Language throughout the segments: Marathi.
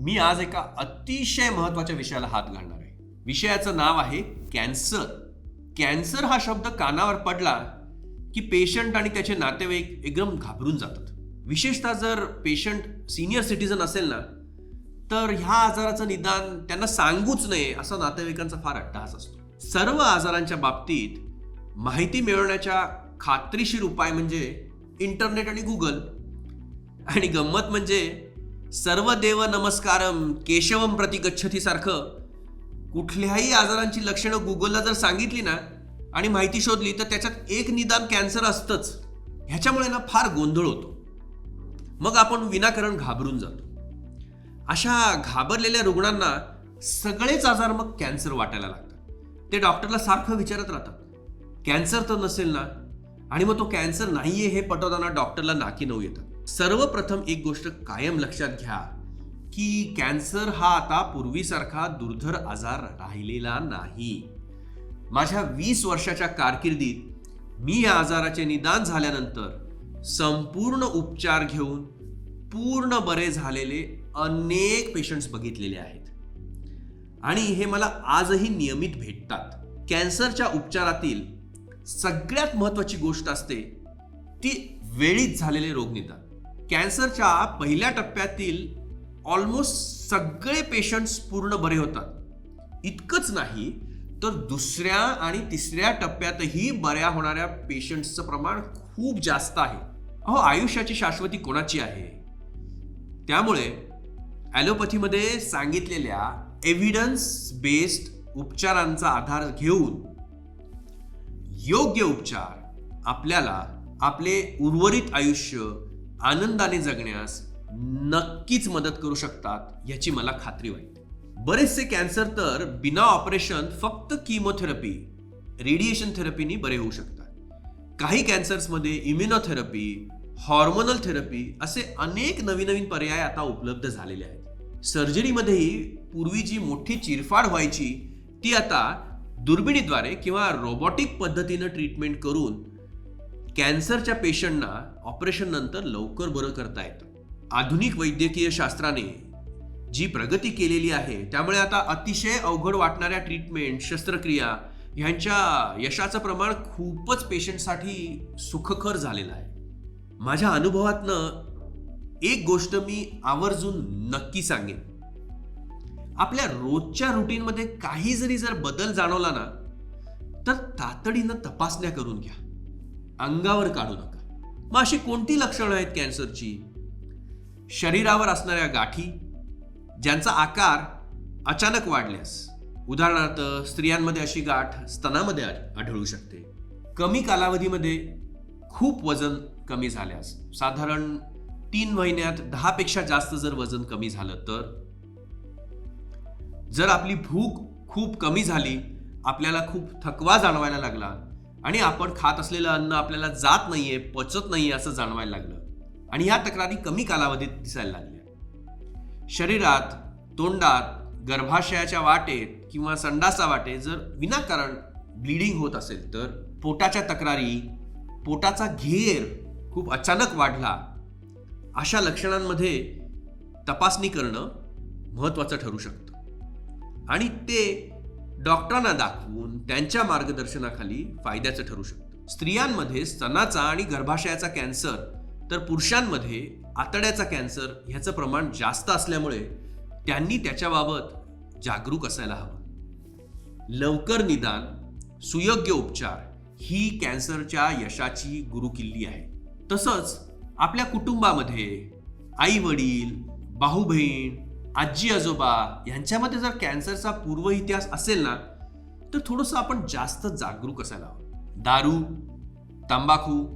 मी आज एका अतिशय महत्त्वाच्या विषयाला हात घालणार आहे. विषयाचं नाव आहे कॅन्सर. कॅन्सर हा शब्द कानावर पडला की पेशंट आणि त्याचे नातेवाईक एकदम घाबरून जातात. विशेषतः जर पेशंट सिनियर सिटीजन असेल ना तर ह्या आजाराचं निदान त्यांना सांगूच नये असा नातेवाईकांचा फार अट्टहास असतो. सर्व आजारांच्या बाबतीत माहिती मिळवण्याच्या खात्रीशीर उपाय म्हणजे इंटरनेट आणि गुगल आणि गंमत म्हणजे सर्व देव नमस्कारम केशवम प्रति गच्छती सारखं. कुठल्याही आजारांची लक्षणं गुगलला जर सांगितली ना आणि माहिती शोधली तर त्याच्यात एक निदान कॅन्सर असतंच. ह्याच्यामुळे ना फार गोंधळ होतो. मग आपण विनाकारण घाबरून जातो. अशा घाबरलेल्या रुग्णांना सगळेच आजार मग कॅन्सर वाटायला लागतात. ते डॉक्टरला सारखं विचारत राहतात. कॅन्सर तर नसेल ना? आणि मग तो कॅन्सर नाहीये हे पटवताना डॉक्टरला नाकी नऊ येतात. सर्वप्रथम एक गोष्ट कायम लक्षात घ्या की कॅन्सर हा आता पूर्वीसारखा दुर्धर आजार राहिलेला नाही. माझ्या वीस वर्षाच्या कारकिर्दीत मी या आजाराचे निदान झाल्यानंतर संपूर्ण उपचार घेऊन पूर्ण बरे झालेले अनेक पेशंट्स बघितलेले आहेत. आणि हे मला आजही नियमित भेटतात. कॅन्सरच्या उपचारातील सगळ्यात महत्त्वाची गोष्ट असते ती वेळीच झालेले रोगनिदान कॅन्सरच्या पहिल्या टप्प्यातील ऑलमोस्ट सगळे पेशंट्स पूर्ण बरे होतात. इतकंच नाही तर दुसऱ्या आणि तिसऱ्या टप्प्यातही बऱ्या होणाऱ्या पेशंट्सचं प्रमाण खूप जास्त आहे. अहो आयुष्याची शाश्वती कोणाची आहे? त्यामुळे ॲलोपॅथीमध्ये सांगितलेल्या एव्हिडन्स बेस्ड उपचारांचा आधार घेऊन योग्य उपचार आपल्याला आपले उर्वरित आयुष्य आनंदाने जगण्यास नक्कीच मदत करू शकतात याची मला खात्री वाटते. बरेचसे कॅन्सर तर बिना ऑपरेशन फक्त किमोथेरपी रेडिएशन थेरपीनी बरे होऊ शकतात. काही कॅन्सर्समध्ये इम्युनोथेरपी हॉर्मोनल थेरपी असे अनेक नवीन नवीन पर्याय आता उपलब्ध झालेले आहेत. सर्जरीमध्येही पूर्वी जी मोठी चिरफाड व्हायची ती आता दुर्बिणीद्वारे किंवा रोबोटिक पद्धतीनं ट्रीटमेंट करून कॅन्सरच्या पेशंटना ऑपरेशननंतर लवकर बरं करता येतं. आधुनिक वैद्यकीय शास्त्राने जी प्रगती केलेली आहे त्यामुळे आता अतिशय अवघड वाटणाऱ्या ट्रीटमेंट शस्त्रक्रिया ह्यांच्या यशाचं प्रमाण खूपच पेशंटसाठी सुखकर झालेलं आहे. माझ्या अनुभवातनं एक गोष्ट मी आवर्जून नक्की सांगेन. आपल्या रोजच्या रुटीनमध्ये काही जरी जर बदल जाणवला ना तर तातडीनं तपासण्या करून घ्या. अंगावर काढू नका. मग अशी कोणती लक्षणं आहेत कॅन्सरची? शरीरावर असणाऱ्या गाठी ज्यांचा आकार अचानक वाढल्यास उदाहरणार्थ स्त्रियांमध्ये अशी गाठ स्तनामध्ये आढळू शकते. कमी कालावधीमध्ये खूप वजन कमी झाल्यास साधारण तीन महिन्यात दहापेक्षा जास्त जर वजन कमी झालं तर? जर आपली भूक खूप कमी झाली आपल्याला खूप थकवा जाणवायला लागला आणि आपण खात असलेलं अन्न आपल्याला जात नाहीये पचत नाहीये असं जाणवायला लागलं. आणि ह्या तक्रारी कमी कालावधीत दिसायला लागल्या. शरीरात तोंडात गर्भाशयाच्या वाटेत किंवा संडासा वाटेत जर विनाकारण ब्लिडिंग होत असेल तर पोटाच्या तक्रारी पोटाचा घेर खूप अचानक वाढला. अशा लक्षणांमध्ये तपासणी करणं महत्त्वाचं ठरू शकतं. आणि ते डॉक्टरांना दाखवून त्यांच्या मार्गदर्शनाखाली फायद्याचं ठरू शकतं. स्त्रियांमध्ये स्तनाचा आणि गर्भाशयाचा कॅन्सर तर पुरुषांमध्ये आतड्याचा कॅन्सर ह्याचं प्रमाण जास्त असल्यामुळे त्यांनी त्याच्याबाबत जागरूक असायला हवं. लवकर निदान सुयोग्य उपचार ही कॅन्सरच्या यशाची गुरुकिल्ली आहे. तसंच आपल्या कुटुंबामध्ये आई वडील भाऊ बहीण आजी आजोबा यांच्यामध्ये जर कॅन्सरचा पूर्व इतिहास असेल ना तर थोडंसं आपण जास्त जागरूक असायला हवं. दारू तंबाखू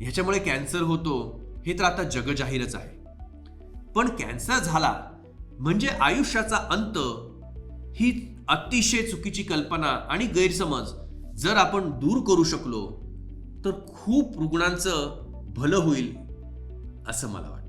ह्याच्यामुळे कॅन्सर होतो हे तर आता जगजाहीरच आहे. पण कॅन्सर झाला म्हणजे आयुष्याचा अंत ही अतिशय चुकीची कल्पना आणि गैरसमज जर आपण दूर करू शकलो तर खूप रुग्णांचं भलं होईल असं मला वाटतं.